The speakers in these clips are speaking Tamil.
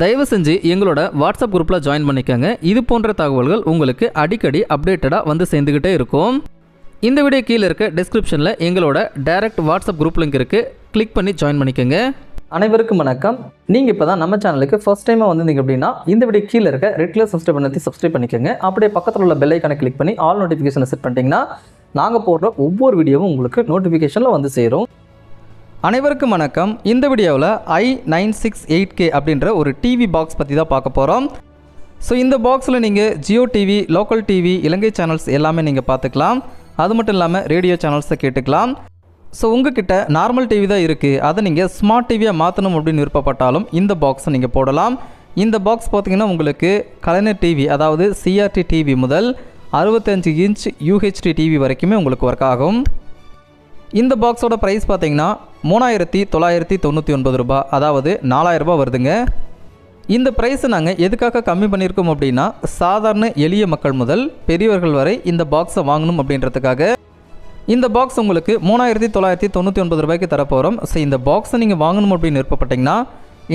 தயவு செஞ்சு எங்களோட வாட்ஸ்அப் குரூப்பில் ஜாயின் பண்ணிக்கோங்க. இது போன்ற தகவல்கள் உங்களுக்கு அடிக்கடி அப்டேட்டடாக வந்து சேர்ந்துக்கிட்டே இருக்கும். இந்த வீடியோ கீழே இருக்க டிஸ்கிரிப்ஷனில் எங்களோட டைரக்ட் வாட்ஸ்அப் குரூப் லிங்க் இருக்குது கிளிக் பண்ணி ஜாயின் பண்ணிக்கோங்க. அனைவருக்கும் வணக்கம். நீங்கள் இப்போ தான் நம்ம சேனலுக்கு ஃபர்ஸ்ட் டைமாக வந்திருந்தீங்க அப்படின்னா இந்த வீடியோ கீழே இருக்க ரெட் கலர் சப்ஸ்கிரைப் பண்ணி சப்ஸ்கிரைப் பண்ணிக்கோங்க. அப்படியே பக்கத்தில் உள்ள பெல் ஐக்கானை கிளிக் பண்ணி ஆல் நோட்டிஃபிகேஷனை செட் பண்ணிட்டீங்கன்னா நாங்கள் போடுற ஒவ்வொரு வீடியோவும் உங்களுக்கு நோட்டிஃபிகேஷனில் வந்து சேரும். அனைவருக்கும் வணக்கம். இந்த வீடியோவில் I nine six eight K அப்படின்ற ஒரு டிவி பாக்ஸ் பற்றி தான் பார்க்க போகிறோம் ஸோ இந்த பாக்ஸில் நீங்கள் ஜியோ டிவி லோக்கல் டிவி இலங்கை சேனல்ஸ் எல்லாமே நீங்கள் பார்த்துக்கலாம். அது மட்டும் இல்லாமல் ரேடியோ சேனல்ஸை கேட்டுக்கலாம். ஸோ உங்ககிட்ட நார்மல் டிவி தான் இருக்குது அதை நீங்கள் ஸ்மார்ட் டிவியாக மாற்றணும் அப்படின்னு விருப்பப்பட்டாலும் இந்த பாக்ஸை நீங்கள் போடலாம். இந்த பாக்ஸ் பார்த்தீங்கன்னா உங்களுக்கு கலைஞர் டிவி அதாவது சிஆர்டி டிவி முதல் அறுபத்தஞ்சு இன்ச் யூஹெச்டி டிவி வரைக்குமே உங்களுக்கு ஒர்க் ஆகும். இந்த பாக்ஸோட ப்ரைஸ் பார்த்தீங்கன்னா மூணாயிரத்தி தொள்ளாயிரத்தி தொண்ணூற்றி ஒன்பது ரூபாய் அதாவது நாலாயிரரூபா வருதுங்க. இந்த ப்ரைஸை நாங்கள் எதுக்காக கம்மி பண்ணியிருக்கோம் அப்படின்னா சாதாரண எளிய மக்கள் முதல் பெரியவர்கள் வரை இந்த பாக்ஸை வாங்கணும் அப்படின்றதுக்காக. இந்த பாக்ஸ் உங்களுக்கு மூணாயிரத்தி தொள்ளாயிரத்தி தொண்ணூற்றி ஒன்பது ரூபாய்க்கு தரப்போகிறோம் ஸோ இந்த பாக்ஸை நீங்கள் வாங்கணும் அப்படின்னு விருப்பப்பட்டிங்கன்னா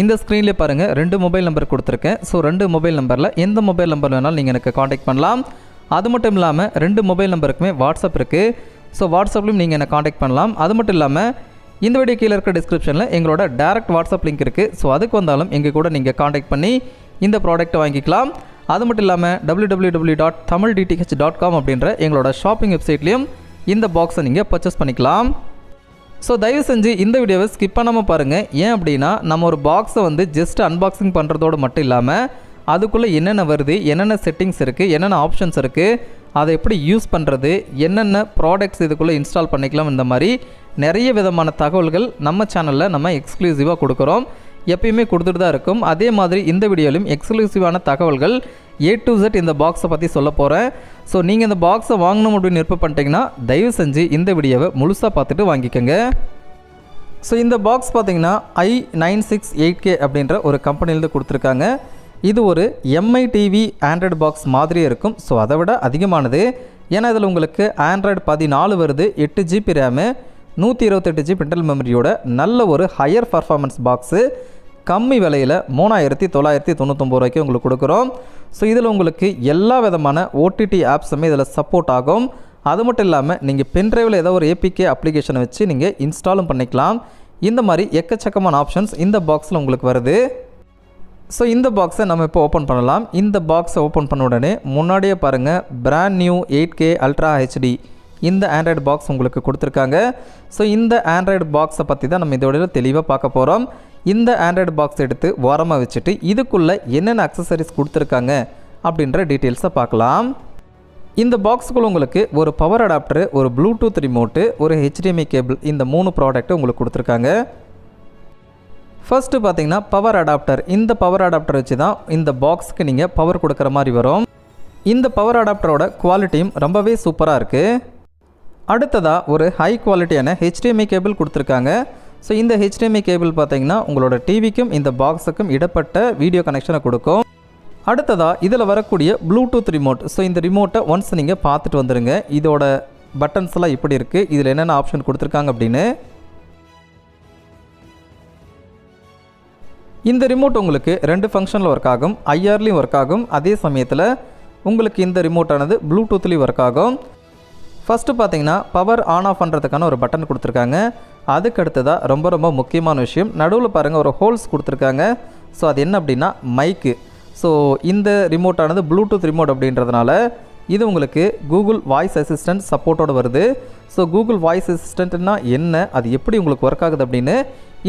இந்த ஸ்க்ரீன்லேயே பாருங்கள் ரெண்டு மொபைல் நம்பர் கொடுத்துருக்கேன். ஸோ ரெண்டு மொபைல் நம்பரில் எந்த மொபைல் நம்பர் வேணாலும் நீங்கள் எனக்கு காண்டாக்ட் பண்ணலாம். அது மட்டும் இல்லாமல் ரெண்டு மொபைல் நம்பருக்குமே வாட்ஸ்அப் இருக்குது ஸோ வாட்ஸ்அப்லையும் நீங்கள் என்னை காண்டாக்ட் பண்ணலாம். அது மட்டும் இல்லாமல் இந்த வீடியோ கீழே இருக்க டிஸ்கிரிப்ஷனில் எங்களோட டேரக்ட் வாட்ஸ்அப் லிங்க் இருக்குது ஸோ அதுக்கு வந்தாலும் எங்கள் கூட நீங்கள் காண்டாக்ட் பண்ணி இந்த ப்ராடக்ட்டை வாங்கிக்கலாம். அது மட்டும் இல்லாமல் W W W dot Tamil DTH dot com அப்படின்ற எங்களோட ஷாப்பிங் வெப்சைட்லேயும் இந்த பாக்ஸை நீங்கள் பர்ச்சேஸ் பண்ணிக்கலாம். ஸோ தயவு செஞ்சு இந்த வீடியோவை ஸ்கிப் பண்ணாமல் பாருங்கள் ஏன் அப்படின்னா நம்ம ஒரு பாக்ஸை வந்து ஜஸ்ட் அன்பாக்சிங் பண்ணுறதோடு மட்டும் இல்லாமல் அதுக்குள்ளே என்னென்ன வருது என்னென்ன செட்டிங்ஸ் இருக்குது என்னென்ன ஆப்ஷன்ஸ் இருக்குது அதை எப்படி யூஸ் பண்ணுறது என்னென்ன ப்ராடக்ட்ஸ் இதுக்குள்ளே இன்ஸ்டால் பண்ணிக்கலாம் இந்த மாதிரி நிறைய விதமான தகவல்கள் நம்ம சேனலில் நம்ம எக்ஸ்க்ளூசிவாக கொடுக்குறோம். எப்பயுமே கொடுத்துட்டு தான் இருக்கும். அதே மாதிரி இந்த வீடியோலையும் எக்ஸ்க்ளூசிவான தகவல்கள் ஏ டு ஜெட் இந்த பாக்ஸை பற்றி சொல்ல போகிறேன் ஸோ நீங்கள் இந்த பாக்ஸை வாங்கணும் அப்படின்னு விருப்பம் பண்ணிட்டீங்கன்னா தயவு செஞ்சு இந்த வீடியோவை முழுசாக பார்த்துட்டு வாங்கிக்கோங்க. ஸோ இந்த பாக்ஸ் பார்த்தீங்கன்னா I nine six eight K அப்படின்ற ஒரு கம்பெனிலேருந்து கொடுத்துருக்காங்க. இது ஒரு எம்ஐ டிவி ஆண்ட்ராய்டு பாக்ஸ் மாதிரியே இருக்கும். ஸோ அதை விட அதிகமானது. ஏன்னா இதில் உங்களுக்கு ஆண்ட்ராய்டு பதினாலு வருது எட்டு ஜிபி ரேமு நூற்றி இருபத்தெட்டு ஜிபி இன்டர்னல் மெமரியோட நல்ல ஒரு ஹையர் பர்ஃபார்மன்ஸ் பாக்ஸு கம்மி விலையில் மூணாயிரத்தி தொள்ளாயிரத்தி தொண்ணூத்தொம்பது ரூபாய்க்கு உங்களுக்கு கொடுக்குறோம். ஸோ இதில் உங்களுக்கு எல்லா விதமான ஓடிடி ஆப்ஸுமே இதில் சப்போர்ட் ஆகும். அது மட்டும் இல்லாமல் நீங்கள் பென்ட்ரைவில் ஏதோ ஒரு ஏபிகே அப்ளிகேஷனை வச்சு நீங்கள் இன்ஸ்டாலும் பண்ணிக்கலாம். இந்த மாதிரி எக்கச்சக்கமான ஆப்ஷன்ஸ் இந்த பாக்ஸில் உங்களுக்கு வருது. ஸோ இந்த பாக்ஸை நம்ம இப்போ ஓப்பன் பண்ணலாம். இந்த பாக்ஸை ஓப்பன் பண்ண உடனே முன்னாடியே பாருங்கள் brand new eight K ultra HD இந்த ஆண்ட்ராய்டு பாக்ஸ் உங்களுக்கு கொடுத்துருக்காங்க. ஸோ இந்த ஆண்ட்ராய்டு பாக்ஸை பற்றி தான் நம்ம இதோட தெளிவாக பார்க்க போகிறோம் இந்த ஆண்ட்ராய்டு பாக்ஸ் எடுத்து ஓரமாக வச்சுட்டு இதுக்குள்ளே என்னென்ன அக்சசரிஸ் கொடுத்துருக்காங்க அப்படின்ற டீட்டெயில்ஸை பார்க்கலாம். இந்த பாக்ஸுக்குள்ள உங்களுக்கு ஒரு பவர் அடாப்டர் ஒரு ப்ளூடூத் ரிமோட்டு ஒரு ஹெச்டிஎம்ஐ கேபிள் இந்த மூணு ப்ராடக்ட்டு உங்களுக்கு கொடுத்துருக்காங்க. ஃபர்ஸ்ட்டு பார்த்தீங்கன்னா பவர் அடாப்டர் இந்த பவர் அடாப்டர் வச்சு தான் இந்த பாக்ஸுக்கு நீங்கள் பவர் கொடுக்குற மாதிரி வரும். இந்த பவர் அடாப்டரோட குவாலிட்டியும் ரொம்பவே சூப்பராக இருக்குது அடுத்ததாக ஒரு ஹை குவாலிட்டியான ஹெச்டிஎம்ஐ கேபிள் கொடுத்துருக்காங்க. ஸோ இந்த ஹெச்டிஎம்ஐ கேபிள் பார்த்தீங்கன்னா உங்களோட டிவிக்கும் இந்த பாக்ஸுக்கும் இடப்பட்ட வீடியோ கனெக்ஷனை கொடுக்கும். அடுத்ததாக இதில் வரக்கூடிய ப்ளூடூத் ரிமோட் ஸோ இந்த ரிமோட்டை ஒன்ஸ் நீங்கள் பார்த்துட்டு வந்துடுங்க இதோட பட்டன்ஸ்லாம் இப்படி இருக்குது இதில் என்னென்ன ஆப்ஷன் கொடுத்துருக்காங்க அப்படின்னு. இந்த ரிமோட் உங்களுக்கு ரெண்டு ஃபங்க்ஷனில் ஒர்க் ஆகும். ஐஆர்லேயும் ஒர்க் ஆகும். அதே சமயத்தில் உங்களுக்கு இந்த ரிமோட்டானது ப்ளூடூத்லேயும் ஒர்க் ஆகும். ஃபஸ்ட்டு பார்த்தீங்கன்னா பவர் ஆன் ஆஃப் பண்ணுறதுக்கான ஒரு பட்டன் கொடுத்துருக்காங்க. அதுக்கு அடுத்ததாக ரொம்ப ரொம்ப முக்கியமான விஷயம் நடுவில் பாருங்கள் ஒரு ஹோல்ஸ் கொடுத்துருக்காங்க. ஸோ அது என்ன அப்படின்னா மைக்கு ஸோ இந்த ரிமோட்டானது ப்ளூடூத் ரிமோட் அப்படின்றதுனால இது உங்களுக்கு கூகுள் வாய்ஸ் அசிஸ்டன்ட் சப்போர்ட்டோட வருது. ஸோ கூகுள் வாய்ஸ் அசிஸ்டண்ட்னா என்ன? அது எப்படி உங்களுக்கு ஒர்க் ஆகுது அப்படின்னு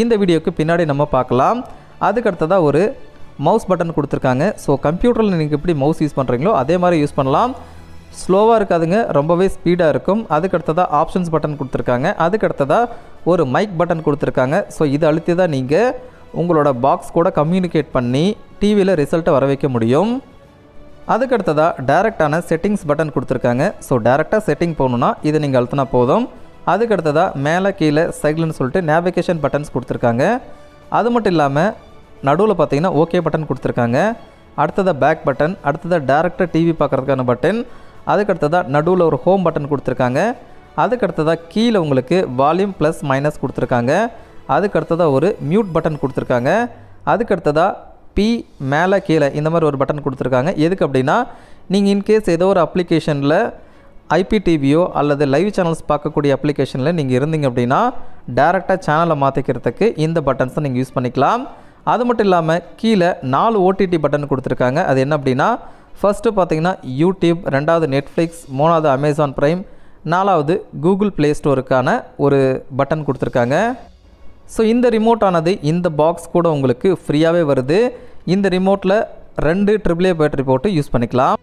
இந்த வீடியோக்கு பின்னாடி நம்ம பார்க்கலாம். அதுக்கு அடுத்ததாக ஒரு மவுஸ் பட்டன் கொடுத்துருக்காங்க. ஸோ கம்ப்யூட்டரில் நீங்கள் எப்படி மவுஸ் யூஸ் பண்ணுறீங்களோ அதே மாதிரி யூஸ் பண்ணலாம். ஸ்லோவாக இருக்காதுங்க ரொம்பவே ஸ்பீடாக இருக்கும். அதுக்கு அடுத்ததாக ஆப்ஷன்ஸ் பட்டன் கொடுத்துருக்காங்க. அதுக்கு அடுத்ததாக ஒரு மைக் பட்டன் கொடுத்துருக்காங்க. ஸோ இது அழுத்தி தான் நீங்கள் உங்களோட பாக்ஸ் கூட கம்யூனிகேட் பண்ணி டிவியில் ரிசல்ட்டை வர வைக்க முடியும். அதுக்கு அடுத்ததாக டேரெக்டான செட்டிங்ஸ் பட்டன் கொடுத்துருக்காங்க. ஸோ டேரெக்டாக செட்டிங் போகணுன்னா இதை நீங்கள் அழுத்தினா போதும். அதுக்கு அடுத்ததாக மேலே கீழே சைக்கிள்னு சொல்லிட்டு நேவிகேஷன் பட்டன்ஸ் கொடுத்துருக்காங்க. அது மட்டும் இல்லாமல் நடுவில் பார்த்தீங்கன்னா ஓகே பட்டன் கொடுத்துருக்காங்க. அடுத்ததாக பேக் பட்டன் அடுத்ததாக டேரெக்டாக டிவி பார்க்குறதுக்கான பட்டன் அதுக்கு அடுத்ததாக நடுவில் ஒரு ஹோம் பட்டன் கொடுத்துருக்காங்க. அதுக்கு அடுத்ததாக கீழே உங்களுக்கு வால்யூம் ப்ளஸ் மைனஸ் கொடுத்துருக்காங்க. அதுக்கு அடுத்ததாக ஒரு மியூட் பட்டன் கொடுத்துருக்காங்க. அதுக்கு அடுத்ததாக பி மேலே கீழே இந்த மாதிரி ஒரு பட்டன் கொடுத்துருக்காங்க. எதுக்கு அப்படின்னா நீங்கள் இன்கேஸ் ஏதோ ஒரு அப்ளிகேஷனில் ஐபிடிவியோ அல்லது லைவ் சேனல்ஸ் பார்க்கக்கூடிய அப்ளிகேஷனில் நீங்கள் இருந்தீங்க அப்படின்னா டேரெக்டாக சேனலை மாற்றிக்கிறதுக்கு இந்த பட்டன்ஸை நீங்கள் யூஸ் பண்ணிக்கலாம். அது மட்டும் இல்லாமல் கீழே நாலு ஓடிடி பட்டன் கொடுத்துருக்காங்க. அது என்ன அப்படின்னா ஃபஸ்ட்டு பார்த்தீங்கன்னா யூடியூப் ரெண்டாவது நெட்ஃப்ளிக்ஸ் மூணாவது அமேசான் ப்ரைம் நாலாவது கூகுள் ப்ளே ஸ்டோருக்கான ஒரு பட்டன் கொடுத்துருக்காங்க. ஸோ இந்த ரிமோட் ஆனது இந்த பாக்ஸ் கூட உங்களுக்கு ஃப்ரீயாகவே வருது. இந்த ரிமோட்டில் ரெண்டு ட்ரிபிள் ஏ பேட்டரி போட்டு யூஸ் பண்ணிக்கலாம்.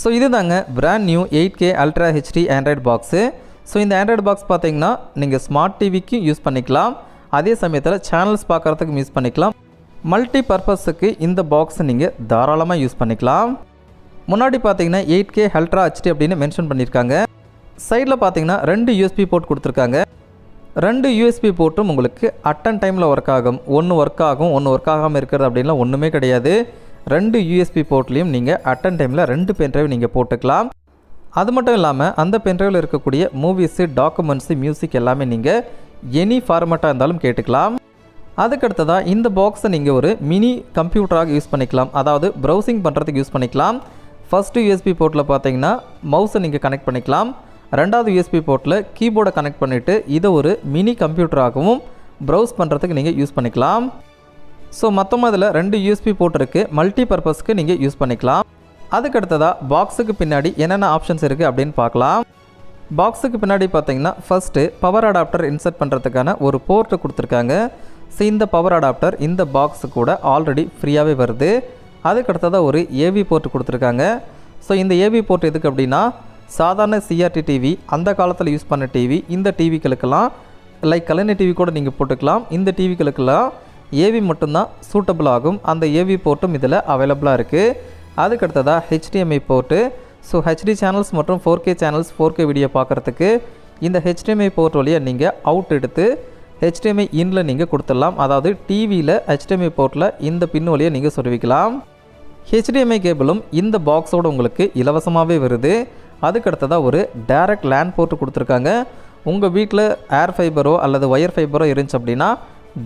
ஸோ இது தாங்க brand new eight K ultra HD Android box so இந்த ஆண்ட்ராய்டு பாக்ஸ் பார்த்தீங்கன்னா நீங்கள் ஸ்மார்ட் டிவிக்கு யூஸ் பண்ணிக்கலாம். அதே சமயத்தில் சேனல்ஸ் பார்க்குறதுக்கும் யூஸ் பண்ணிக்கலாம். மல்டி பர்பஸுக்கு இந்த பாக்ஸை நீங்கள் தாராளமாக யூஸ் பண்ணிக்கலாம். முன்னாடி பார்த்தீங்கன்னா எயிட் கே ஹல்ட்ரா ஹெச்டி அப்படின்னு மென்ஷன் பண்ணியிருக்காங்க. சைடில் பார்த்தீங்கன்னா ரெண்டு யூஎஸ்பி போர்ட் கொடுத்துருக்காங்க. ரெண்டு யூஎஸ்பி போர்ட்டும் உங்களுக்கு அட்டன் டைமில் ஒர்க் ஆகும். ஒன்று ஒர்க் ஆகும் ஒன்று ஒர்க் ஆகாமல் இருக்கிறது அப்படின்லாம் ஒன்றுமே கிடையாது. ரெண்டு யூஎஸ்பி போர்ட்லேயும் நீங்கள் அட்டன் டைமில் ரெண்டு பென்ட்ரைவ் நீங்கள் போட்டுக்கலாம். அது மட்டும் இல்லாமல் அந்த பென்ட்ரைவில் இருக்கக்கூடிய மூவிஸு டாக்குமெண்ட்ஸு மியூசிக் எல்லாமே நீங்கள் எனி ஃபார்மேட்டாக இருந்தாலும் கேட்டுக்கலாம். அதுக்கடுத்ததாக இந்த பாக்ஸை நீங்கள் ஒரு மினி கம்ப்யூட்டராக யூஸ் பண்ணிக்கலாம். அதாவது ப்ரௌசிங் பண்ணுறதுக்கு யூஸ் பண்ணிக்கலாம். ஃபஸ்ட்டு யூஎஸ்பி போர்ட்டில் பார்த்தீங்கன்னா மவுஸை நீங்கள் கனெக்ட் பண்ணிக்கலாம். ரெண்டாவது யூஎஸ்பி போர்ட்டில் கீபோர்டை கனெக்ட் பண்ணிவிட்டு இதை ஒரு மினி கம்ப்யூட்டராகவும் ப்ரௌஸ் பண்ணுறதுக்கு நீங்கள் யூஸ் பண்ணிக்கலாம். ஸோ மொத்தமாக இதில் ரெண்டு யூஎஸ்பி போர்ட் இருக்குது மல்டி பர்பஸ்க்கு நீங்கள் யூஸ் பண்ணிக்கலாம். அதுக்கடுத்ததாக பாக்ஸுக்கு பின்னாடி என்னென்ன ஆப்ஷன்ஸ் இருக்குது அப்படின்னு பார்க்கலாம். பாக்ஸுக்கு பின்னாடி பார்த்தீங்கன்னா ஃபஸ்ட்டு பவர் அடாப்டர் இன்சர்ட் பண்ணுறதுக்கான ஒரு போர்ட்டு கொடுத்துருக்காங்க. ஸோ இந்த பவர் அடாப்டர் இந்த பாக்ஸு கூட ஆல்ரெடி ஃப்ரீயாகவே வருது. அதுக்கடுத்ததாக ஒரு ஏவி போர்ட் கொடுத்துருக்காங்க. ஸோ இந்த ஏவி போர்ட் எதுக்கு அப்படின்னா சாதாரண சிஆர்டி டிவி அந்த காலத்தில் யூஸ் பண்ண டிவி இந்த டிவிகளுக்கெல்லாம் லைக் கலைஞர் டிவி கூட நீங்கள் போட்டுக்கலாம். இந்த டிவிகளுக்கெல்லாம் ஏவி மட்டும்தான் சூட்டபிள் ஆகும். அந்த ஏவி போர்ட்டும் இதில் அவைலபிளாக இருக்குது அதுக்கடுத்ததாக HDMI port so HD channels மற்றும் four K channels four K video பார்க்குறதுக்கு இந்த ஹெச்டிஎம்ஐ போர்ட் வழியாக நீங்கள் அவுட் எடுத்து ஹெச்டிஎம்ஐ இன்ல நீங்கள் கொடுத்துடலாம். அதாவது டிவியில் ஹெச்டிஎம்ஐ போர்ட்டில் இந்த பின் வழியை நீங்கள் சொல்லிக்கலாம் ஹெச்டிஎம்ஐ கேபிளும் இந்த பாக்ஸோடு உங்களுக்கு இலவசமாகவே வருது. அதுக்கடுத்ததாக ஒரு டைரக்ட் லேண்ட் போர்ட்டு கொடுத்துருக்காங்க. உங்கள் வீட்டில் ஏர் ஃபைபரோ அல்லது ஒயர் ஃபைபரோ இருந்துச்சு அப்படின்னா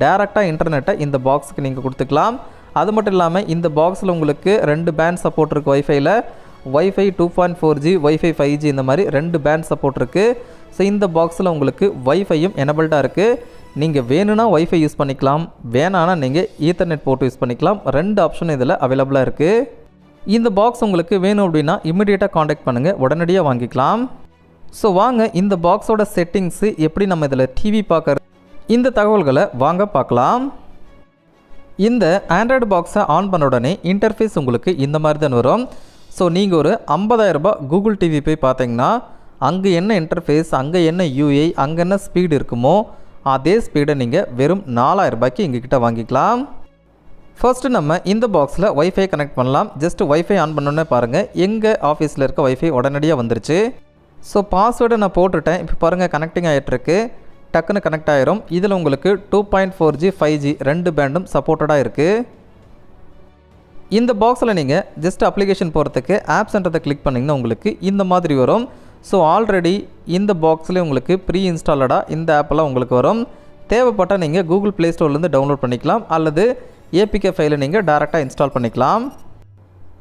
டேரெக்டாக இன்டர்நெட்டை இந்த பாக்ஸுக்கு நீங்கள் கொடுத்துக்கலாம். அது மட்டும் இல்லாமல் இந்த பாக்ஸில் உங்களுக்கு ரெண்டு பேண்ட் சப்போர்ட் இருக்குது ஒய்ஃபைல WiFi two point four G WiFi five G இந்த மாதிரி ரெண்டு பேண்ட் சப்போர்ட் இருக்குது ஸோ இந்த பாக்ஸில் உங்களுக்கு ஒய்ஃபையும் எனபிள்டாக இருக்குது நீங்கள் வேணும்னா ஒய்ஃபை யூஸ் பண்ணிக்கலாம். வேணான்னா நீங்கள் ஈத்தர்நெட் போட்டு யூஸ் பண்ணிக்கலாம். ரெண்டு ஆப்ஷன் இதில் அவைலபிளாக இருக்குது இந்த பாக்ஸ் உங்களுக்கு வேணும் அப்படின்னா இமிடியேட்டாக காண்டாக்ட் பண்ணுங்கள் உடனடியாக வாங்கிக்கலாம். ஸோ வாங்க இந்த பாக்ஸோட செட்டிங்ஸு எப்படி நம்ம இதில் டிவி பார்க்குறது? இந்த தகவல்களை வாங்க பார்க்கலாம். இந்த ஆண்ட்ராய்டு பாக்ஸை ஆன் பண்ண உடனே இன்டர்ஃபேஸ் உங்களுக்கு இந்த மாதிரி தான் வரும். ஸோ நீங்கள் ஒரு 50000 ரூபாய் கூகுள் டிவி போய் பார்த்தீங்கன்னா அங்கே என்ன இன்டர்ஃபேஸ் அங்கே என்ன யூஐ அங்கே என்ன ஸ்பீடு இருக்குமோ அதே ஸ்பீடை நீங்கள் வெறும் 4000 ரூபாய்க்கு எங்ககிட்ட வாங்கிக்கலாம். ஃபர்ஸ்ட்டு நம்ம இந்த பாக்ஸில் ஒய்ஃபை கனெக்ட் பண்ணலாம். ஜஸ்ட் ஒய்ஃபை ஆன் பண்ணோன்னே பாருங்கள் எங்கள் ஆஃபீஸில் இருக்க வைஃபை உடனடியாக வந்துருச்சு. ஸோ பாஸ்வேர்டை நான் போட்டுவிட்டேன் இப்போ பாருங்கள் கனெக்டிங் ஆகிட்டுருக்கு டக்குன்னு கனெக்ட் ஆகிரும் இதில் உங்களுக்கு two point four G five G ரெண்டு பேண்டும் சப்போர்ட்டடாக இருக்குது இந்த பாக்ஸில் நீங்கள் ஜஸ்ட் அப்ளிகேஷன் போகிறதுக்கு ஆப்ஸ்ன்றதை கிளிக் பண்ணிங்கன்னா உங்களுக்கு இந்த மாதிரி வரும். ஸோ ஆல்ரெடி இந்த பாக்ஸ்லேயே உங்களுக்கு ப்ரீ இன்ஸ்டாலடாக இந்த ஆப்பெல்லாம் உங்களுக்கு வரும். தேவைப்பட்டால் நீங்கள் கூகுள் ப்ளே ஸ்டோர்லேருந்து டவுன்லோட் பண்ணிக்கலாம். அல்லது ஏபிகே ஃபைலை நீங்கள் டேரெக்டாக இன்ஸ்டால் பண்ணிக்கலாம்.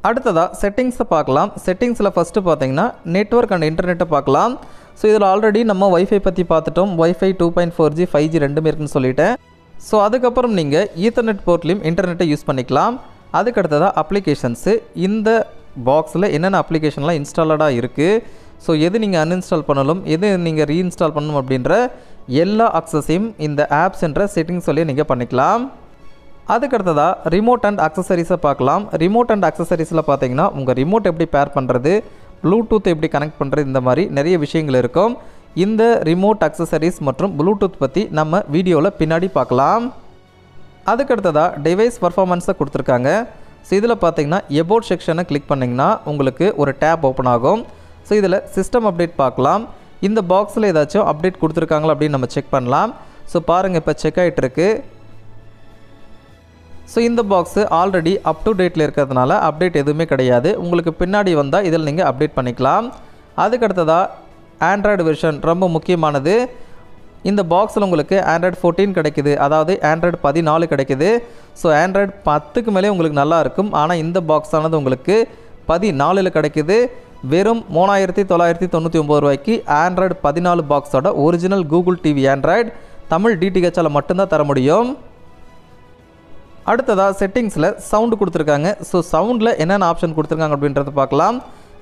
அடுத்ததாக செட்டிங்ஸை பார்க்கலாம். செட்டிங்ஸில் ஃபஸ்ட்டு பார்த்தீங்கன்னா நெட்ஒர்க் அண்ட் இன்டர்நெட்டை பார்க்கலாம். ஸோ இதில் ஆல்ரெடி நம்ம ஒய்ஃபை பற்றி பார்த்துட்டோம். WiFi two point four G five G ரெண்டுமே இருக்குன்னு சொல்லிவிட்டேன் ஸோ அதுக்கப்புறம் நீங்கள் ஈத்தர்நெட் போர்ட்லேயும் இன்டர்நெட்டை யூஸ் பண்ணிக்கலாம். அதுக்கடுத்ததாக அப்ளிகேஷன்ஸு இந்த பாக்ஸில் என்னென்ன அப்ளிகேஷன்லாம் இன்ஸ்டாலடாக இருக்குது ஸோ எது நீங்கள் அன்இன்ஸ்டால் பண்ணலும் எது நீங்கள் ரீஇன்ஸ்டால் பண்ணணும் அப்படின்ற எல்லா அக்சஸையும் இந்த ஆப்ஸ் என்ற செட்டிங்ஸ் வழியாக நீங்கள் பண்ணிக்கலாம். அதுக்கடுத்ததாக ரிமோட் அண்ட் அக்சசரிஸை பார்க்கலாம். ரிமோட் அண்ட் அக்சசரிஸில் பார்த்தீங்கன்னா உங்கள் ரிமோட் எப்படி பேர் பண்ணுறது ப்ளூடூத் எப்படி கனெக்ட் பண்ணுறது இந்த மாதிரி நிறைய விஷயங்கள் இருக்கும். இந்த ரிமோட் அக்சசரிஸ் மற்றும் ப்ளூடூத் பற்றி நம்ம வீடியோவில் பின்னாடி பார்க்கலாம். அதுக்கடுத்ததாக டிவைஸ் பர்ஃபார்மன்ஸை கொடுத்துருக்காங்க. ஸோ இதில் பார்த்தீங்கன்னா எபோட் செக்ஷனை கிளிக் பண்ணிங்கன்னா உங்களுக்கு ஒரு டேப் ஓப்பன் ஆகும். ஸோ இதில் சிஸ்டம் அப்டேட் பார்க்கலாம். இந்த பாக்ஸில் ஏதாச்சும் அப்டேட் கொடுத்துருக்காங்களா அப்படின்னு நம்ம செக் பண்ணலாம். ஸோ பாருங்கள் இப்போ செக் ஆகிட்டுருக்கு ஸோ இந்த பாக்ஸு ஆல்ரெடி அப் டு டேட்டில் இருக்கிறதுனால அப்டேட் எதுவுமே கிடையாது. உங்களுக்கு பின்னாடி வந்தால் இதில் நீங்கள் அப்டேட் பண்ணிக்கலாம். அதுக்கடுத்ததாக ஆண்ட்ராய்டு வெர்ஷன் ரொம்ப முக்கியமானது. இந்த பாக்ஸில் உங்களுக்கு ஆண்ட்ராய்டு ஃபோர்டீன் கிடைக்குது. அதாவது ஆண்ட்ராய்டு பதினாலு கிடைக்குது. ஸோ ஆண்ட்ராய்டு பத்துக்கு மேலே உங்களுக்கு நல்லா இருக்கும். ஆனால் இந்த பாக்ஸ் ஆனது உங்களுக்கு பதினாலில் கிடைக்குது. வெறும் மூணாயிரத்தி தொள்ளாயிரத்தி தொண்ணூற்றி ஒம்பது ரூபாய்க்கு ஆண்ட்ராய்டு பதினாலு பாக்ஸோட original Google TV Android Tamil டிடிஹெச்சால் மட்டும்தான் தர முடியும். அடுத்ததாக செட்டிங்ஸில் சவுண்டு கொடுத்துருக்காங்க. ஸோ சவுண்டில் என்னென்ன ஆப்ஷன் கொடுத்துருக்காங்க அப்படின்றத பார்க்கலாம்.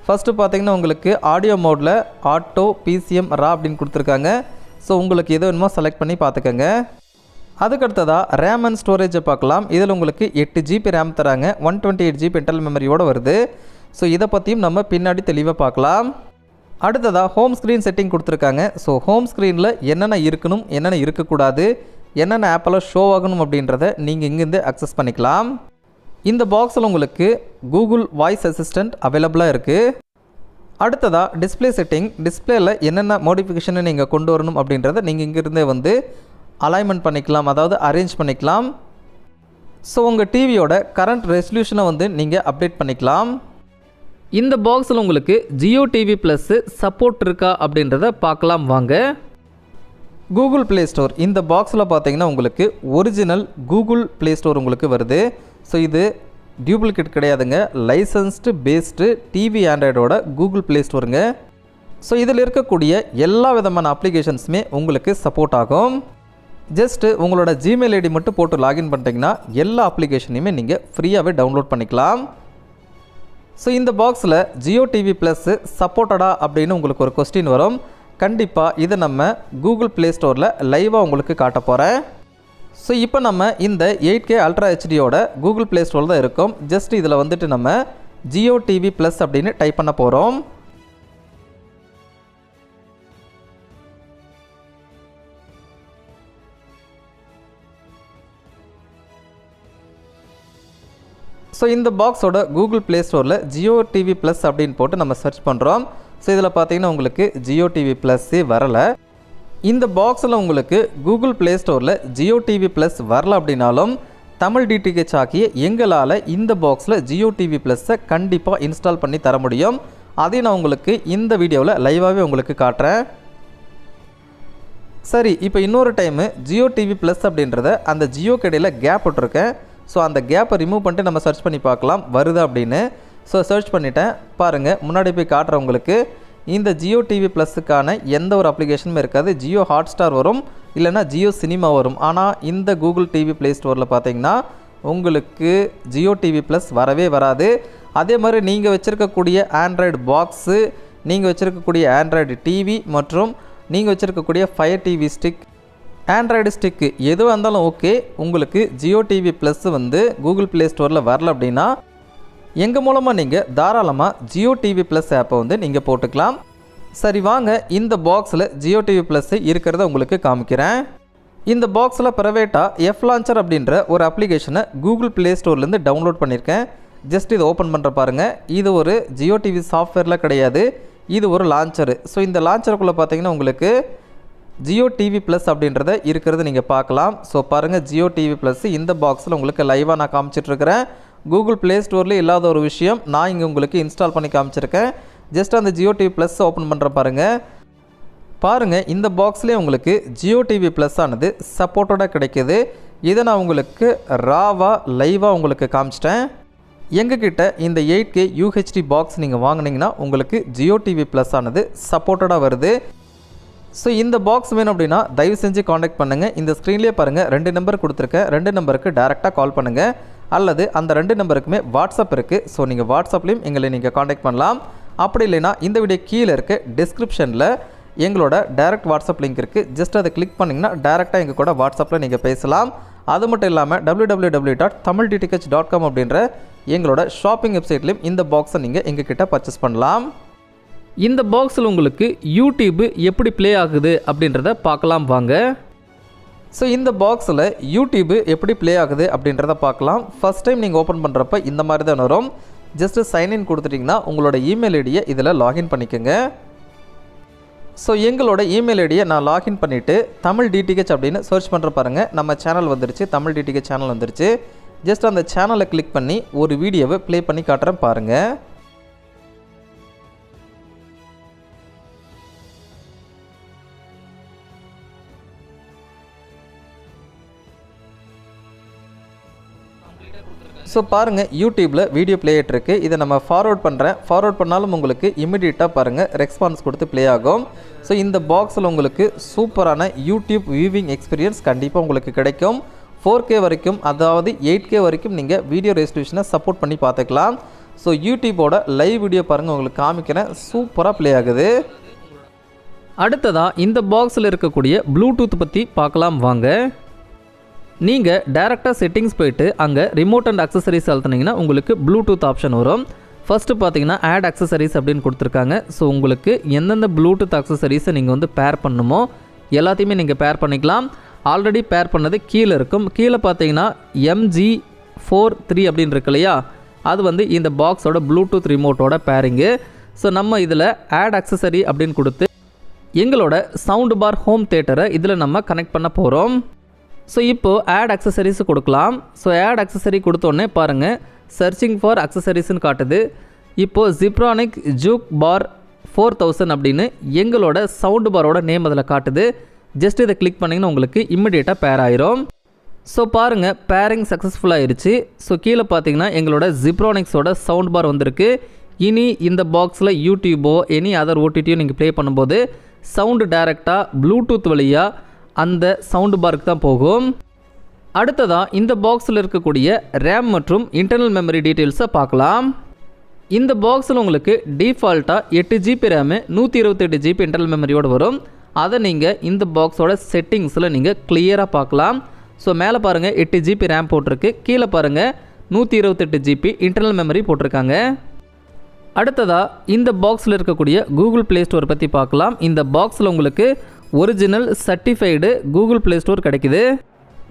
ஃபஸ்ட்டு பார்த்தீங்கன்னா உங்களுக்கு ஆடியோ மோடில் ஆட்டோ பிசிஎம் ரா அப்படின்னு கொடுத்துருக்காங்க. ஸோ உங்களுக்கு எது வேணுமோ செலக்ட் பண்ணி பார்த்துக்கோங்க. அதுக்கடுத்ததாக ரேம் அண்ட் ஸ்டோரேஜை பார்க்கலாம். இதில் உங்களுக்கு எட்டு ஜிபி ரேம் தராங்க. One twenty eight GB internal மெமரியோடு வருது. ஸோ இதை பற்றியும் நம்ம பின்னாடி தெளிவாக பார்க்கலாம். அடுத்ததாக ஹோம் ஸ்க்ரீன் செட்டிங் கொடுத்துருக்காங்க. ஸோ ஹோம் ஸ்க்ரீனில் என்னென்ன இருக்கணும் என்னென்ன இருக்கக்கூடாது என்னென்ன ஆப்பெல்லாம் ஷோ ஆகணும் அப்படின்றத நீங்கள் இங்கேருந்து அக்சஸ் பண்ணிக்கலாம். இந்த பாக்ஸில் உங்களுக்கு கூகுள் வாய்ஸ் அசிஸ்டண்ட் அவைலபிளாக இருக்குது அடுத்ததாக டிஸ்பிளே செட்டிங் டிஸ்ப்ளேயில் என்னென்ன மோடிஃபிகேஷனை நீங்கள் கொண்டு வரணும் அப்படின்றத நீங்கள் இங்கிருந்தே வந்து அலைன்மெண்ட் பண்ணிக்கலாம் அதாவது அரேஞ்ச் பண்ணிக்கலாம். ஸோ உங்கள் டிவியோட கரண்ட் ரெசல்யூஷனை வந்து நீங்கள் அப்டேட் பண்ணிக்கலாம். இந்த பாக்ஸில் உங்களுக்கு ஜியோ டிவி ப்ளஸ்ஸு சப்போர்ட் இருக்கா அப்படின்றத பார்க்கலாம் வாங்க. கூகுள் ப்ளே ஸ்டோர் இந்த பாக்ஸில் பார்த்தீங்கன்னா உங்களுக்கு ஒரிஜினல் கூகுள் ப்ளே ஸ்டோர் உங்களுக்கு வருது. ஸோ இது டியூப்ளிகேட் கிடையாதுங்க. லைசன்ஸ்டு பேஸ்டு டிவி ஆண்ட்ராய்டோட கூகுள் ப்ளே ஸ்டோருங்க. ஸோ இதில் இருக்கக்கூடிய எல்லா விதமான அப்ளிகேஷன்ஸுமே உங்களுக்கு சப்போர்ட் ஆகும். ஜஸ்ட்டு உங்களோட ஜிமெயில் ஐடி மட்டும் போட்டு லாகின் பண்ணிட்டீங்கன்னா எல்லா அப்ளிகேஷனையுமே நீங்கள் ஃப்ரீயாகவே டவுன்லோட் பண்ணிக்கலாம். ஸோ இந்த பாக்ஸில் ஜியோ டிவி ப்ளஸ்ஸு சப்போர்ட்டடா அப்படின்னு உங்களுக்கு ஒரு கொஸ்டின் வரும். கண்டிப்பாக இதை நம்ம கூகுள் ப்ளே ஸ்டோரில் லைவாக உங்களுக்கு காட்ட போகிறேன் ஸோ இப்போ நம்ம இந்த எயிட் கே அல்ட்ரா ஹெச்டியோட கூகுள் ப்ளே ஸ்டோரில் தான் இருக்கோம். ஜஸ்ட் இதில் வந்துட்டு நம்ம ஜியோ டிவி ப்ளஸ் அப்படின்னு டைப் பண்ண போகிறோம் ஸோ இந்த பாக்ஸோட கூகுள் ப்ளே ஸ்டோரில் ஜியோ டிவி ப்ளஸ் அப்படின்னு போட்டு நம்ம சர்ச் பண்ணுறோம் ஸோ இதில் பார்த்தீங்கன்னா உங்களுக்கு ஜியோ டிவி ப்ளஸ்ஸே வரலை. இந்த பாக்ஸில் உங்களுக்கு கூகுள் ப்ளே ஸ்டோரில் ஜியோ டிவி ப்ளஸ் வரல அப்படின்னாலும் தமிழ் டிடிஹெச் ஆகிய எங்களால் இந்த பாக்ஸில் ஜியோ டிவி ப்ளஸ்ஸை கண்டிப்பாக இன்ஸ்டால் பண்ணி தர முடியும். அதையும் நான் உங்களுக்கு இந்த வீடியோவில் லைவாகவே உங்களுக்கு காட்டுறேன். சரி இப்போ இன்னொரு டைமு ஜியோ டிவி ப்ளஸ் அப்படின்றத அந்த ஜியோ கடையில் கேப் விட்டுருக்கேன். ஸோ அந்த கேப்பை ரிமூவ் பண்ணிட்டு நம்ம சர்ச் பண்ணி பார்க்கலாம். வருதா அப்படின்னு. ஸோ சர்ச் பண்ணிட்டேன். பாருங்கள் முன்னாடி போய் காட்டுறவங்களுக்கு இந்த ஜியோ டிவி ப்ளஸுக்கான எந்த ஒரு அப்ளிகேஷனுமே இருக்காது. ஜியோ ஹாட் ஸ்டார் வரும் இல்லைனா ஜியோ சினிமா வரும். ஆனால் இந்த கூகுள் டிவி ப்ளே ஸ்டோரில் பார்த்தீங்கன்னா உங்களுக்கு ஜியோ டிவி ப்ளஸ் வரவே வராது. அதே மாதிரி நீங்கள் வச்சுருக்கக்கூடிய ஆண்ட்ராய்டு பாக்ஸு நீங்கள் வச்சுருக்கக்கூடிய ஆண்ட்ராய்டு டிவி மற்றும் நீங்கள் வச்சுருக்கக்கூடிய Fire TV stick Android stick எதுவாக இருந்தாலும் ஓகே உங்களுக்கு ஜியோ டிவி ப்ளஸ் வந்து கூகுள் ப்ளே ஸ்டோரில் வரல அப்படின்னா எங்கள் மூலமாக நீங்கள் தாராளமாக ஜியோ டிவி ப்ளஸ் ஆப்பை வந்து நீங்கள் போட்டுக்கலாம். சரி வாங்க. இந்த பாக்ஸில் ஜியோ டிவி ப்ளஸ் இருக்கிறத உங்களுக்கு காமிக்கிறேன். இந்த பாக்ஸில் ப்ரைவேட்டாக எஃப் லான்ச்சர் அப்படின்ற ஒரு அப்ளிகேஷனை கூகுள் ப்ளே ஸ்டோர்லேருந்து டவுன்லோட் பண்ணியிருக்கேன் ஜஸ்ட் இதை ஓப்பன் பண்ணுற பாருங்கள் இது ஒரு ஜியோ டிவி சாஃப்ட்வேரில் கிடையாது. இது ஒரு லான்ச்சரு ஸோ இந்த லான்ச்சருக்குள்ளே பார்த்தீங்கன்னா உங்களுக்கு ஜியோ டிவி ப்ளஸ் அப்படின்றத இருக்கிறத நீங்கள் பார்க்கலாம். ஸோ பாருங்கள் ஜியோ டிவி ப்ளஸ் இந்த பாக்ஸில் உங்களுக்கு லைவாக நான் காமிச்சிட்ருக்கிறேன் கூகுள் ப்ளே ஸ்டோரில் இல்லாத ஒரு விஷயம் நான் இங்கே உங்களுக்கு இன்ஸ்டால் பண்ணி காமிச்சிருக்கேன். ஜஸ்ட் அந்த ஜியோ டிவி ப்ளஸ் ஓப்பன் பண்ணுற பாருங்கள் பாருங்கள் இந்த பாக்ஸ்லேயே உங்களுக்கு ஜியோ டிவி ப்ளஸ் ஆனது சப்போர்ட்டோட கிடைக்கிது. இதை நான் உங்களுக்கு ராவாக லைவாக உங்களுக்கு காமிச்சிட்டேன். எங்ககிட்ட இந்த எயிட் கே யூஹெச்டி பாக்ஸ் நீங்கள் வாங்குனீங்கன்னா உங்களுக்கு ஜியோ டிவி ப்ளஸ் ஆனது சப்போர்ட்டடாக வருது. ஸோ இந்த பாக்ஸ் வேணும் அப்படின்னா தயவு செஞ்சு காண்டாக்ட் பண்ணுங்கள் இந்த ஸ்க்ரீன்லேயே பாருங்கள் ரெண்டு நம்பர் கொடுத்துருக்கேன். ரெண்டு நம்பருக்கு டேரெக்டாக கால் பண்ணுங்கள் அல்லது அந்த ரெண்டு நம்பருக்குமே வாட்ஸ்அப் இருக்குது ஸோ நீங்கள் வாட்ஸ்அப்லேயும் எங்களை நீங்கள் காண்டாக்ட் பண்ணலாம். அப்படி இல்லைன்னா இந்த வீடியோ கீழே இருக்க டிஸ்கிரிப்ஷனில் எங்களோட டைரக்ட் வாட்ஸ்அப் லிங்க் இருக்குது ஜஸ்ட் அதை கிளிக் பண்ணிங்கன்னா டேரெக்டாக எங்கள் கூட வாட்ஸ்அப்பில் நீங்கள் பேசலாம். அது மட்டும் இல்லாமல் W W W dot Tamil DTH dot com அப்படின்ற எங்களோட ஷாப்பிங் வெப்சைட்லேயும் இந்த பாக்ஸை நீங்கள் எங்ககிட்ட பர்ச்சேஸ் பண்ணலாம். இந்த பாக்ஸில் உங்களுக்கு யூடியூப் எப்படி ப்ளே ஆகுது அப்படின்றத பார்க்கலாம் வாங்க. ஸோ இந்த பாக்ஸில் யூடியூப் எப்படி ப்ளே ஆகுது அப்படின்றத பார்க்கலாம். ஃபஸ்ட் டைம் நீங்கள் ஓப்பன் பண்ணுறப்ப இந்த மாதிரி தான் வரும். ஜஸ்ட்டு சைன்இன் கொடுத்துட்டிங்கன்னா உங்களோட இமெயில் ஐடியை இதில் லாகின் பண்ணிக்கோங்க. ஸோ எங்களோட இமெயில் ஐடியை நான் லாகின் பண்ணிவிட்டு தமிழ் டிடிஹெச் அப்படின்னு சர்ச் பண்ணுற பாருங்கள் நம்ம சேனல் வந்துருச்சு. தமிழ் டிடிஹெச் சேனல் வந்துருச்சு. ஜஸ்ட் அந்த சேனலை கிளிக் பண்ணி ஒரு வீடியோவை ப்ளே பண்ணி காட்டுறேன் பாருங்கள் ஸோ பாருங்கள் யூடியூப்பில் வீடியோ ப்ளே இதை நம்ம ஃபார்வர்ட் பண்ணுறேன் ஃபார்வர்ட் பண்ணாலும் உங்களுக்கு இமிடியேட்டாக பாருங்கள் ரெஸ்பான்ஸ் கொடுத்து ப்ளே ஆகும். ஸோ இந்த பாக்ஸில் உங்களுக்கு சூப்பரான யூடியூப் வியூவிங் எக்ஸ்பீரியன்ஸ் கண்டிப்பாக உங்களுக்கு கிடைக்கும். ஃபோர் கே வரைக்கும் அதாவது எயிட் கே வரைக்கும் நீங்கள் வீடியோ ரெஸ்டியூஷனை சப்போர்ட் பண்ணி பார்த்துக்கலாம். ஸோ யூடியூபோட லைவ் வீடியோ பாருங்கள் உங்களுக்கு காமிக்கிறேன். சூப்பராக ப்ளே ஆகுது. அடுத்ததாக இந்த பாக்ஸில் இருக்கக்கூடிய ப்ளூடூத் பற்றி பார்க்கலாம் வாங்க. நீங்கள் டேரெக்டாக செட்டிங்ஸ் போயிட்டு அங்கே ரிமோட் அண்ட் அக்சசரிஸ் அழுத்துனீங்கன்னா உங்களுக்கு ப்ளூடூத் ஆப்ஷன் வரும். ஃபஸ்ட்டு பார்த்தீங்கன்னா ஆட் அக்சசரிஸ் அப்படின்னு கொடுத்துருக்காங்க. ஸோ உங்களுக்கு எந்தெந்த ப்ளூடூத் அக்சசரிஸை நீங்கள் வந்து பேர் பண்ணணுமோ எல்லாத்தையுமே நீங்கள் பேர் பண்ணிக்கலாம். ஆல்ரெடி பேர் பண்ணது கீழே இருக்கும். கீழே பார்த்தீங்கன்னா எம்ஜி ஃபோர் த்ரீ அப்படின்னு இருக்கு இல்லையா? அது வந்து இந்த பாக்ஸோட ப்ளூடூத் ரிமோட்டோட பேரிங்கு ஸோ நம்ம இதில் ஆட் அக்சசரி அப்படின்னு கொடுத்து எங்களோட சவுண்டு பார் ஹோம் தேட்டரை இதில் நம்ம கனெக்ட் பண்ண போகிறோம் ஸோ இப்போது ஆட் அக்சசரிஸ் கொடுக்கலாம். ஸோ ஆட் அக்சசரி கொடுத்தோடனே பாருங்கள் சர்ச்சிங் ஃபார் அக்சசரிஸ்ன்னு காட்டுது. இப்போது Zebronics juke bar four thousand அப்படின்னு எங்களோட சவுண்டு பாரோட நேம் அதில் காட்டுது. ஜஸ்ட் இதை கிளிக் பண்ணிங்கன்னா உங்களுக்கு இம்மிடியேட்டாக பேர் ஆயிரும். ஸோ பாருங்கள் பேரிங் சக்ஸஸ்ஃபுல்லாகிருச்சு ஸோ கீழே பார்த்தீங்கன்னா எங்களோட ஜிப்ரானிக்ஸோட சவுண்ட் பார் வந்திருக்கு. இனி இந்த பாக்ஸில் யூடியூபோ எனி அதர் ஓடிடியோ நீங்கள் ப்ளே பண்ணும்போது சவுண்டு டைரெக்டாக ப்ளூடூத் வழியாக அந்த சவுண்டு பாருக்கு தான் போகும். அடுத்ததாக இந்த பாக்ஸில் இருக்கக்கூடிய ரேம் மற்றும் இன்டர்னல் மெமரி டீட்டெயில்ஸை பார்க்கலாம். இந்த பாக்ஸில் உங்களுக்கு டிஃபால்ட்டாக எட்டு ஜிபி ரேமு நூற்றி இருபத்தெட்டு ஜிபி இன்டர்னல் மெமரியோடு வரும். அதை நீங்கள் இந்த பாக்ஸோட செட்டிங்ஸில் நீங்கள் கிளியராக பார்க்கலாம். ஸோ மேலே பாருங்கள் எட்டு ஜிபி ரேம் போட்டிருக்கு. கீழே பாருங்கள் நூற்றி இருபத்தெட்டு ஜிபி இன்டர்னல் மெமரி போட்டிருக்காங்க. அடுத்ததாக இந்த பாக்ஸில் இருக்கக்கூடிய கூகுள் ப்ளே ஸ்டோர் பற்றி பார்க்கலாம். இந்த பாக்ஸில் உங்களுக்கு original certified Google play store கிடைக்குது.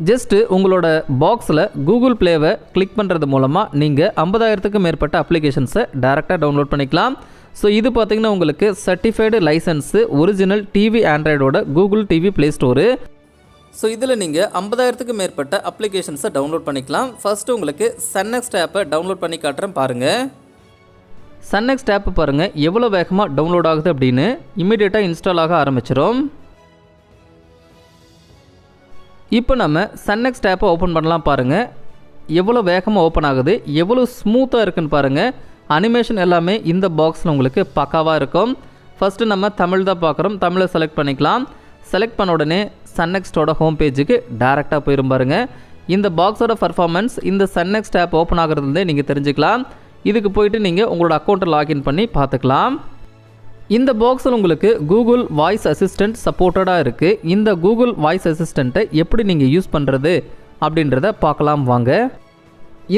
ஜஸ்ட்டு உங்களோட பாக்ஸில் கூகுள் ப்ளேவை கிளிக் பண்ணுறது மூலமாக நீங்கள் ஐம்பதாயிரத்துக்கும் மேற்பட்ட அப்ளிகேஷன்ஸை டேரெக்டாக டவுன்லோட் பண்ணிக்கலாம். ஸோ இது பார்த்திங்கன்னா உங்களுக்கு certified licence original TV ஆண்ட்ராய்டோட Google TV play store so இதில் நீங்கள் ஐம்பதாயிரத்துக்கும் மேற்பட்ட அப்ளிகேஷன்ஸை டவுன்லோட் பண்ணிக்கலாம். ஃபஸ்ட்டு உங்களுக்கு சன்னெக்ஸ்ட் ஆப்பை டவுன்லோட் பண்ணி காட்டுறேன் பாருங்கள் சன்னெக்ஸ்ட் ஆப் பாருங்கள் எவ்வளோ வேகமாக டவுன்லோட் ஆகுது அப்படின்னு இமீடியட்டாக இன்ஸ்டால் ஆக ஆரம்பிச்சிடும் இப்போ நம்ம சன்னெக்ஸ் டேப்பை ஓப்பன் பண்ணலாம் பாருங்கள் எவ்வளோ வேகமாக ஓப்பன் ஆகுது எவ்வளோ ஸ்மூத்தாக இருக்குன்னு பாருங்கள் அனிமேஷன் எல்லாமே இந்த பாக்ஸில் உங்களுக்கு பக்காவாக இருக்கும். ஃபஸ்ட்டு நம்ம தமிழ் தான் பார்க்குறோம். தமிழை செலக்ட் பண்ணிக்கலாம். செலக்ட் பண்ண உடனே சன்னெக்ஸ்டோட ஹோம் பேஜுக்கு டேரெக்டாக போயிரும் பாருங்கள் இந்த பாக்ஸோட பர்ஃபார்மன்ஸ் இந்த சன்னெக்ஸ்ட் ஆப் ஓப்பன் ஆகிறதுலேருந்தே நீங்கள் தெரிஞ்சுக்கலாம். இதுக்கு போயிட்டு நீங்கள் உங்களோட அக்கௌண்ட்டை லாகின் பண்ணி பார்த்துக்கலாம். இந்த பாக்ஸில் உங்களுக்கு கூகுள் வாய்ஸ் அசிஸ்டண்ட் சப்போர்ட்டடாக இருக்குது இந்த கூகுள் வாய்ஸ் அசிஸ்டண்ட்டை எப்படி நீங்கள் யூஸ் பண்ணுறது அப்படின்றத பார்க்கலாம் வாங்க.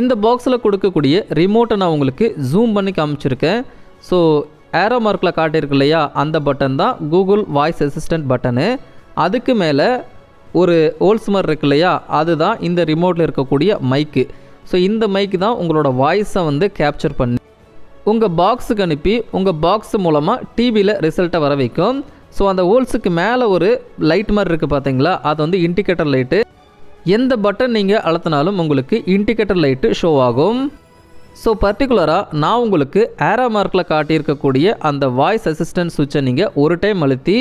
இந்த பாக்ஸில் கொடுக்கக்கூடிய ரிமோட்டை நான் உங்களுக்கு ஜூம் பண்ணி காமிச்சிருக்கேன். ஸோ ஏரோ மார்க்கில் காட்டியிருக்கு இல்லையா? அந்த பட்டன் தான் கூகுள் வாய்ஸ் அசிஸ்டண்ட் பட்டனு அதுக்கு மேலே ஒரு ஹோல்ஸ் மாதிரி இருக்கு இல்லையா? அதுதான் இந்த ரிமோட்டில் இருக்கக்கூடிய மைக்கு ஸோ இந்த மைக்கு தான் உங்களோட வாய்ஸை வந்து கேப்சர் பண்ணி உங்கள் பாக்ஸுக்கு அனுப்பி உங்கள் பாக்ஸ் மூலமாக டிவியில் ரிசல்ட்டை வர வைக்கும் ஸோ அந்த ஹோல்ஸுக்கு மேலே ஒரு லைட் மாதிரி இருக்குது பார்த்தீங்களா அது வந்து இண்டிகேட்டர் லைட்டு எந்த பட்டன் நீங்கள் அழுத்தினாலும் உங்களுக்கு இண்டிகேட்டர் லைட்டு ஷோ ஆகும். ஸோ பர்டிகுலராக நான் உங்களுக்கு ஏரா மார்க்கில் காட்டியிருக்கக்கூடிய அந்த வாய்ஸ் அசிஸ்டன்ட் சுவிட்சை நீங்கள் ஒரு டைம் அழுத்தி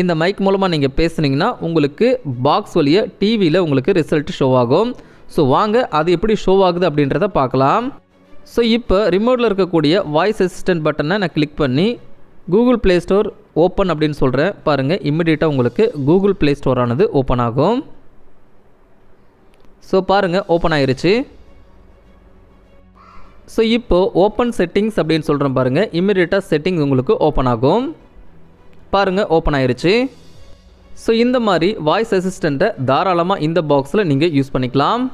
இந்த மைக் மூலமாக நீங்கள் பேசுனீங்கன்னா உங்களுக்கு பாக்ஸ் வழியாக டிவியில் உங்களுக்கு ரிசல்ட் ஷோ ஆகும். ஸோ வாங்க அது எப்படி ஷோ ஆகுது அப்படின்றத பார்க்கலாம். ஸோ இப்போ ரிமோட்டில் இருக்கக்கூடிய வாய்ஸ் அசிஸ்டன்ட் பட்டனை நான் கிளிக் பண்ணி கூகுள் ப்ளே ஸ்டோர் ஓப்பன் அப்படின்னு சொல்கிறேன் பாருங்கள் இம்மிடியேட்டாக உங்களுக்கு கூகுள் ப்ளே ஸ்டோர் ஆனது ஓப்பன் ஆகும். ஸோ பாருங்கள் ஓப்பன் ஆயிருச்சு. ஸோ இப்போது ஓப்பன் செட்டிங்ஸ் அப்படின்னு சொல்கிறேன் பாருங்கள் இம்மிடியேட்டாக செட்டிங்ஸ் உங்களுக்கு ஓப்பன் ஆகும். பாருங்கள் ஓப்பன் ஆயிருச்சு. ஸோ இந்த மாதிரி வாய்ஸ் அசிஸ்டண்ட்டை தாராளமாக இந்த பாக்ஸில் நீங்கள் யூஸ் பண்ணிக்கலாம்.